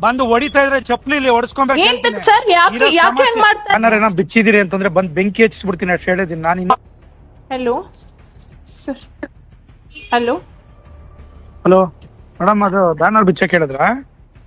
ಬಂದು ಹೊಡಿತಾ ಇದ್ರೆ ಹೊಡಿಸ್ಕೊಂಬೇಕು ಏಂತಕ್ ಸರ್ ಯಾಕೆ ಯಾಕೆ ಹಂಗ್ ಮಾಡ್ತಾರೆ ಏನಾರ ಬಿಚ್ಚಿದಿರಿ ಅಂತಂದ್ರೆ ಬಂದ್ ಬೆಂಕಿ ಹಚ್ಚಿಸ್ಬಿಡ್ತೀನಿ ಅಷ್ಟು ಹೇಳಿದೀನಿ ನಾನು ಇನ್ನು ಹಲೋ ಹಲೋ ಹಲೋ ಮೇಡಮ್ ಅದು ಬ್ಯಾನರ್ ಬಿಚ್ಚಕ್ ಹೇಳಿದ್ರ?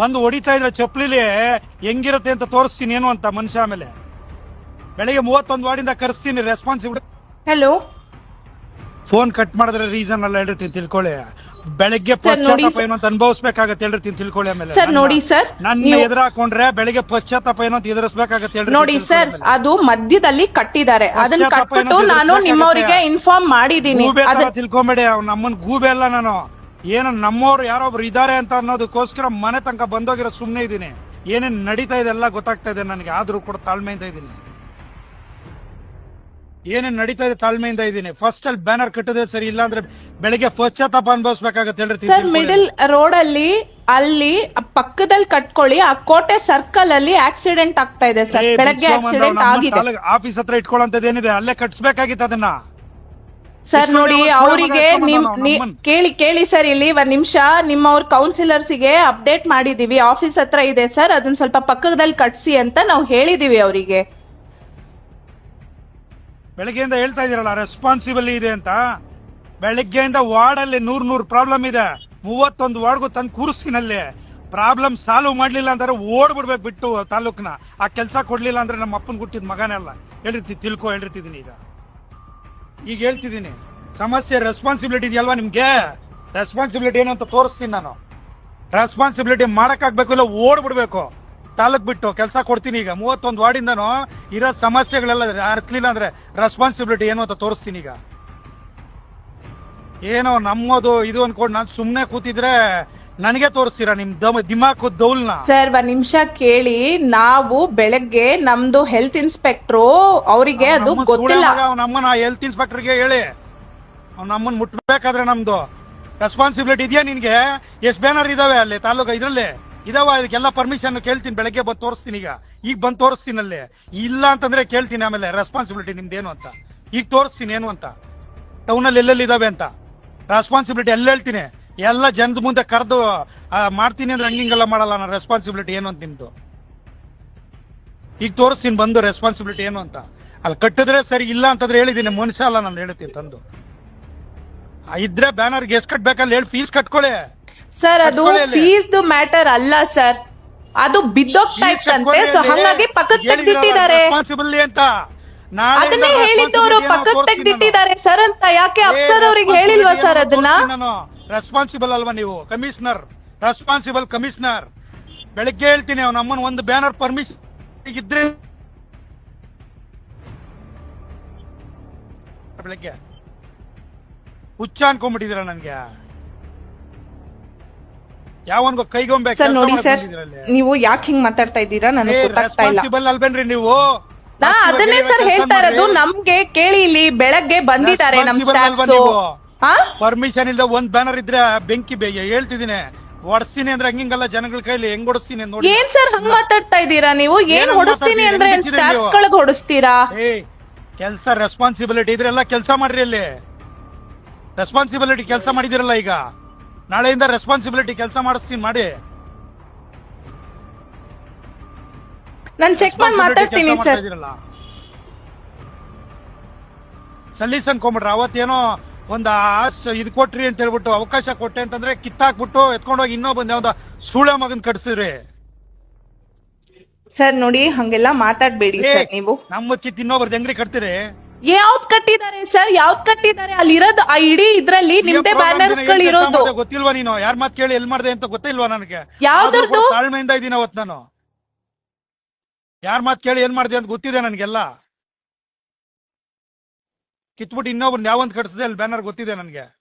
ಬಂದು ಹೊಡಿತಾ ಇದ್ರೆ ಚಪ್ಪಲಿಲಿ ಹೆಂಗಿರುತ್ತೆ ಅಂತ ತೋರಿಸ್ತೀನಿ ಏನು ಅಂತ ಮನುಷ್ಯ ಆಮೇಲೆ. ಬೆಳಿಗ್ಗೆ ಮೂವತ್ತೊಂದು ವಾರ್ಡಿಂದ ಕರೆಸ್ತೀನಿ ರೆಸ್ಪಾನ್ಸಿಬಿಲಿಟಿ ಹಲೋ ಫೋನ್ ಕಟ್ ಮಾಡಿದ್ರೆ ರೀಸನ್ ಅಲ್ಲ ಹೇಳಿರ್ತೀನಿ ತಿಳ್ಕೊಳ್ಳಿ. ಬೆಳಗ್ಗೆ ಪಶ್ಚಾತ್ತಾಪ ಏನಂತ ಏನು ಅಂತ ಅನುಭವಿಸ್ಬೇಕಾಗತ್ತೆ ಹೇಳಿರ್ತೀನಿ ತಿಳ್ಕೊಳ್ಳಿ ಆಮೇಲೆ. ಸರ್ ನೋಡಿ ಸರ್ ನನ್ನ ಎದುರಾಕೊಂಡ್ರೆ ಎದುರು ಹಾಕೊಂಡ್ರೆ ಬೆಳಿಗ್ಗೆ ಪಶ್ಚಾತ್ತಾಪ ಏನಂತ ಅಂತ ಎದುರಿಸ್ಬೇಕಾಗತ್ತೆ ಹೇಳ್ರಿ ನೋಡಿ ಸರ್ ಅದು ಮಧ್ಯದಲ್ಲಿ ಕಟ್ಟಿದ್ದಾರೆ. ಅದನ್ನ ಕಟ್ಬಿಟ್ಟು ನಾನು. ನಿಮ್ಮವರಿಗೆ ಇನ್ಫಾರ್ಮ್ ಮಾಡಿದೀನಿ ತಿಳ್ಕೊಂಬೇಡಿ ಅವ್ನು ನಮ್ಮನ್ ಗೂಬೆ ಅಲ್ಲ ನಾನು. ಏನು ನಮ್ಮವ್ರು ಯಾರೊಬ್ರು ಇದಾರೆ ಅಂತ ಅನ್ನೋದಕ್ಕೋಸ್ಕರ ಮನೆ ತನಕ ಬಂದೋಗಿರೋ ಸುಮ್ನೆ ಇದೀನಿ ಏನೇನ್ ನಡೀತಾ ಇದೆ ಎಲ್ಲ ಗೊತ್ತಾಗ್ತಾ ಇದೆ ನನಗೆ. ಆದ್ರೂ ಕೂಡ ತಾಳ್ಮೆಯಿಂದ ಇದ್ದೀನಿ. ಏನೇನ್ ನಡೀತಾ ಇದೆ ತಾಳ್ಮೆಯಿಂದ ಇದ್ದೀನಿ. ಫಸ್ಟ್ ಅಲ್ಲಿ ಬ್ಯಾನರ್ ಕಟ್ಟಿದ್ರೆ ಸರಿ ಇಲ್ಲ ಅಂದ್ರೆ ಬೆಳಿಗ್ಗೆ ಪಶ್ಚಾತ್ತಾಪ ಅನುಭವಿಸ್ಬೇಕಾಗತ್ತೆ ಹೇಳ್ರಿ ಸರ್ ಮಿಡಲ್ ರೋಡ್ ಅಲ್ಲಿ ಅಲ್ಲಿ ಪಕ್ಕದಲ್ಲಿ ಕಟ್ಕೊಳ್ಳಿ ಆ ಕೋಟೆ ಸರ್ಕಲ್ ಅಲ್ಲಿ ಆಕ್ಸಿಡೆಂಟ್ ಆಗ್ತಾ ಇದೆ ಸರ್ ಬೆಳಗ್ಗೆ ಆಕ್ಸಿಡೆಂಟ್ ಆಗಿದೆ. ಆಫೀಸ್ ಹತ್ರ ಇಟ್ಕೊಳ್ಳೋಂಥದ್ದೇನಿದೆ ಅಲ್ಲೇ ಕಟ್ಸ್ಬೇಕಾಗಿತ್ತು ಅದನ್ನ. ಸರ್ ನೋಡಿ ಅವ್ರು ಅವರಿಗೆ ನಿಮ್. ಕೇಳಿ ಕೇಳಿ ಸರ್ ಇಲ್ಲಿ ಒಂದ್ ನಿಮಿಷ. ನಿಮ್ಮವ್ರ ಕೌನ್ಸಿಲರ್ಸ್ಗೆ ಅಪ್ಡೇಟ್ ಮಾಡಿದೀವಿ. ಆಫೀಸ್ ಹತ್ರ ಇದೆ ಸರ್ ಅದನ್ನ ಸ್ವಲ್ಪ ಪಕ್ಕದಲ್ಲಿ ಕಟ್ಸಿ ಅಂತ ನಾವು ಹೇಳಿದೀವಿ ಅವರಿಗೆ. ಬೆಳಗ್ಗೆಯಿಂದ ಹೇಳ್ತಾ ಇದೀರಲ್ಲ ರೆಸ್ಪಾನ್ಸಿಬಲ್ ಇದೆ ಅಂತ. ಬೆಳಗ್ಗೆಯಿಂದ ವಾರ್ಡ್ ಅಲ್ಲಿ ನೂರ್ ನೂರ್ ಪ್ರಾಬ್ಲಮ್ ಇದೆ. ಮೂವತ್ತೊಂದು ವಾರ್ಡ್ಗೂ ತಂದು ಕೂರಿಸ್ತೀನಲ್ಲಿ ಪ್ರಾಬ್ಲಮ್ ಸಾಲ್ವ್ ಮಾಡ್ಲಿಲ್ಲ ಅಂದ್ರೆ ಓಡ್ಬಿಡ್ಬೇಕು ಬಿಟ್ಟು ತಾಲೂಕ್ನ. ಆ ಕೆಲಸ ಕೊಡ್ಲಿಲ್ಲ ಅಂದ್ರೆ ನಮ್ಮ ಅಪ್ಪನ್ ಹುಟ್ಟಿದ ಮಗನೆಲ್ಲ ಹೇಳಿರ್ತಿ ತಿಳ್ಕೊ ಹೇಳಿರ್ತಿದೀನಿ ಈಗ. ಈಗ ಹೇಳ್ತಿದ್ದೀನಿ, ಸಮಸ್ಯೆ ರೆಸ್ಪಾನ್ಸಿಬಿಲಿಟಿ ಇದೆಯಲ್ವಾ ನಿಮ್ಗೆ? ರೆಸ್ಪಾನ್ಸಿಬಿಲಿಟಿ ಏನು ಅಂತ ತೋರಿಸ್ತೀನಿ ನಾನು. ರೆಸ್ಪಾನ್ಸಿಬಿಲಿಟಿ ಮಾಡಕ್ಕಾಗ್ಬೇಕು ಇಲ್ಲ, ಓಡ್ಬಿಡ್ಬೇಕು. ತಾಲೂಕ್ ಬಿಟ್ಟು ಕೆಲಸ ಕೊಡ್ತೀನಿ ಈಗ. ಮೂವತ್ತೊಂದು ವಾರ್ಡಿಂದನು ಇರೋ ಸಮಸ್ಯೆಗಳೆಲ್ಲ ಅರ್ಥಲಿಲ್ಲ ಅಂದ್ರೆ ರೆಸ್ಪಾನ್ಸಿಬಿಲಿಟಿ ಏನು ಅಂತ ತೋರಿಸ್ತೀನಿ ಈಗ. ಏನೋ ನಮ್ಮದು ಇದು ಅನ್ಕೊಂಡು ನಾನು ಸುಮ್ಮನೆ ಕೂತಿದ್ರೆ ನನಗೆ ತೋರಿಸ್ತೀರಾ ನಿಮ್ ದಮ್ ದಿಮಾಕು ದೌಲ್ನ? ಸರ್ ಒಂದ್ ನಿಮಿಷ ಕೇಳಿ. ನಾವು ಬೆಳಗ್ಗೆ ನಮ್ದು ಹೆಲ್ತ್ ಇನ್ಸ್ಪೆಕ್ಟ್ರು ಅವರಿಗೆ ಅದು ಗೊತ್ತಿಲ್ಲ. ಮಗ ಅವ್ನ್ ಹೆಲ್ತ್ ಇನ್ಸ್ಪೆಕ್ಟರ್ಗೆ ಹೇಳಿ. ಅವ್ನ್ ನಮ್ಮನ್ ಮುಟ್ಬೇಕಾದ್ರೆ ನಮ್ದು. ರೆಸ್ಪಾನ್ಸಿಬಿಲಿಟಿ ಇದೆಯಾ ನಿನ್ಗೆ? ಎಷ್ಟ್ ಬ್ಯಾನರ್ ಇದಾವೆ ಅಲ್ಲಿ ತಾಲೂಕು ಇದ್ರಲ್ಲಿ ಇದಾವ ಇದಕ್ಕೆಲ್ಲ ಪರ್ಮಿಷನ್ ಕೇಳ್ತೀನಿ ಬೆಳಗ್ಗೆ ಬಂದು ತೋರಿಸ್ತೀನಿ ಈಗ. ಈಗ ಬಂದು ತೋರಿಸ್ತೀನಿ ಅಲ್ಲಿ. ಇಲ್ಲ ಅಂತಂದ್ರೆ ಕೇಳ್ತೀನಿ ಆಮೇಲೆ ರೆಸ್ಪಾನ್ಸಿಬಿಲಿಟಿ ನಿಮ್ದೇನು ಅಂತ. ಈಗ ತೋರಿಸ್ತೀನಿ ಏನು ಅಂತ. ಟೌನಲ್ಲಿ ಎಲ್ಲೆಲ್ಲಿ ಇದಾವೆ ಅಂತ. ರೆಸ್ಪಾನ್ಸಿಬಿಲಿಟಿ ಎಲ್ಲ ಹೇಳ್ತೀನಿ. ಎಲ್ಲ ಜನದ ಮುಂದೆ ಕರೆದು ಮಾಡ್ತೀನಿ ಅಂದ್ರೆ ಹಂಗಿಂಗೆಲ್ಲ ಮಾಡಲ್ಲ ನಾನು. ರೆಸ್ಪಾನ್ಸಿಬಿಲಿಟಿ ಏನು ಅಂತ ನಿಮ್ದು? ಈಗ ತೋರಿಸ್ತೀನಿ ಬಂದು ರೆಸ್ಪಾನ್ಸಿಬಿಲಿಟಿ ಏನು ಅಂತ. ಅಲ್ಲಿ ಕಟ್ಟಿದ್ರೆ ಸರಿ ಇಲ್ಲ ಅಂತಂದ್ರೆ ಹೇಳಿದ್ದೀನಿ. ಮನುಷ್ಯ ಅಲ್ಲ ನಾನು ಹೇಳ್ತೀನಿ ತಂದು. ಇದ್ರೆ ಬ್ಯಾನರ್ಗೆ ಎಷ್ಟು ಕಟ್ಬೇಕಲ್ಲ ಹೇಳಿ ಫೀಸ್ ಕಟ್ಕೊಳ್ಳಿ. ಸರ್ ಅದು. ಫೀಸ್ ಮ್ಯಾಟರ್ ಅಲ್ಲ ಸರ್ ಅದು ಬಿದ್ದೋಗ್ತಾ ಇತ್ತಂತೆ. ಸೊ ಹಂಗಾಗಿ ಪಕ್ಕಕ್ಕೆ ತೆಗೆದಿಟ್ಟಿದ್ದಾರೆ. ರೆಸ್ಪಾನ್ಸಿಬಲ್ ಅಂತ. ಅದನ್ನೇ ಪಕ್ಕಕ್ಕೆ ತೋರಿಸ್ತೀನಿ ಸರ್ ಅಂತ. ಯಾಕೆ. ಅಪ್ಸರ್ ಅವ್ರಿಗೆ ಹೇಳಿಲ್ವಾ ಸರ್ ಅದನ್ನ. ರೆಸ್ಪಾನ್ಸಿಬಲ್ ಅಲ್ವಾ ನೀವು? ಕಮಿಷನರ್ ರೆಸ್ಪಾನ್ಸಿಬಲ್ ಕಮಿಷನರ್ ಬೆಳಗ್ಗೆ ಹೇಳ್ತೀನಿ ಅವ್ನ ಅಮ್ಮನ ಒಂದು ಬ್ಯಾನರ್ ಪರ್ಮಿಷನ್ ಇದ್ರೆ ಬೆಳಗ್ಗೆ. ಹುಚ್ಚ ಅನ್ಕೊಂಡ್ಬಿಟ್ಟಿದಿರ ನನ್ಗೆ. ಯಾವನ್ಗೋ ಕೈಗೊಂಬೆ ಸರ್ ನೋಡಿ ಸರ್ ನೀವು ಯಾಕೆ ಹಿಂಗ್ ಮಾತಾಡ್ತಾ ಇದ್ದೀರಾ? ನನಗೆ ಏ, ಗೊತ್ತಾಗ್ತಾ ಇಲ್ಲ. responsible ಅಲ್ವೇನ್ರಿ ನೀವು? ಅದನ್ನೇ ಸರ್ ಹೇಳ್ತಾ ಇರೋದು. ನಮ್ಗೆ ಕೇಳಿ ಇಲ್ಲಿ ಬೆಳಗ್ಗೆ ಬಂದಿದ್ದಾರೆ ನಮ್ ಸ್ಟಾಫ್ಸ್ ಹಾ ಪರ್ಮಿಷನ್ ಇಲ್ದ ಒಂದ್ ಬ್ಯಾನರ್ ಇದ್ರೆ ಬೆಂಕಿ ಬೇ ಹೇಳ್ತಿದ್ದೀನಿ. ಹೊಡ್ಸ್ತೀನಿ ಅಂದ್ರೆ ಹಂಗಿಂಗಲ್ಲ ಜನಗಳ ಕೈಲಿ ಹೆಂಗ್ ಹೊಡಿಸ್ತೀನಿ ಅಂತ ನೋಡಿ. ಏನ್ ಸರ್ ಹಂಗ್ ಮಾತಾಡ್ತಾ ಇದ್ದೀರಾ ನೀವು? ಏನ್ ಹೊಡಸ್ತೀನಿ? ಅಂದ್ರೆ ಏನ್ ಸ್ಟಾಫ್ಸ್ ನೀವು? ಗಳಿಗೆ ಹೊಡಿಸ್ತೀರಾ? ಏ ಕೆಲ್ಸ ರೆಸ್ಪಾನ್ಸಿಬಿಲಿಟಿ ಇದ್ರೆಲ್ಲ ಕೆಲಸ ಮಾಡ್ರಿ ಅಲ್ಲಿ. ರೆಸ್ಪಾನ್ಸಿಬಿಲಿಟಿ ಕೆಲಸ ಮಾಡಿದಿರಲ್ಲ ಈಗ. ನಾಳೆಯಿಂದ ರೆಸ್ಪಾನ್ಸಿಬಿಲಿಟಿ ಕೆಲಸ ಮಾಡಿಸ್ತೀನಿ ಮಾಡಿ. ನಾನ್ ಚೆಕ್ ಮಾಡಿ ಮಾತಾಡ್ತೀನಿ ಸರ್. ಸಲ್ಲಿಸ್ ಅನ್ಕೊಂಬಿಟ್ರ ಅವತ್ತೇನೋ ಒಂದ್ ಆಸ್ ಇದು ಕೊಟ್ರಿ ಅಂತ ಹೇಳ್ಬಿಟ್ಟು ಅವಕಾಶ ಕೊಟ್ಟೆ ಅಂತಂದ್ರೆ ಕಿತ್ತಾಕ್ಬಿಟ್ಟು ಎತ್ಕೊಂಡೋಗಿ ಇನ್ನೊಬ್ಬಂದ್ ಯಾವ್ದ ಸೂಳೆ ಮಗನ್ ಕಟ್ಸಿದ್ರಿ. ಸರ್ ನೋಡಿ ಹಂಗೆಲ್ಲ ಮಾತಾಡ್ಬೇಡಿ ಸರ್ ನೀವು. ನಮ್ಮ ಕಿತ್ ಇನ್ನೊಬ್ರದ್ದು ಹೆಂಗ್ರಿ ಕಟ್ತೀರಿ? ಯಾವ್ದ್ ಕಟ್ಟಿದ್ದಾರೆ ಸರ್? ಯಾವ್ದ್ ಕಟ್ಟಿದ್ದಾರೆ? ಅಲ್ಲಿ ಇರೋದು ಆ ಇಡೀ ಇದ್ರಲ್ಲಿ ನಿಮ್ದೇ ಬ್ಯಾನರ್ಸ್ಗಳು ಇರೋದು ಗೊತ್ತಿಲ್ವಾ ನೀನು? ಯಾರ್ ಮಾತ್ ಕೇಳಿ ಎಲ್ ಮಾಡ್ದೆ ಅಂತ ಗೊತ್ತಿಲ್ವಾ ನನಗೆ? ಯಾವ್ದು ತಾಳ್ಮೆಯಿಂದ ಇದೀನಿ ಅವತ್ ನಾನು. ಯಾರ್ ಮಾತ್ ಕೇಳಿ ಏನ್ ಮಾಡ್ದೆ ಅಂತ ಗೊತ್ತಿದೆ ನನ್ಗೆಲ್ಲ. ಕಿತ್ಬಿಟ್ಟು ಇನ್ನೊಬ್ರು ಯಾವಂತ ಕಟ್ಸದೆ ಅಲ್ಲಿ ಬ್ಯಾನರ್ ಗೊತ್ತಿದೆ ನನ್ಗೆ.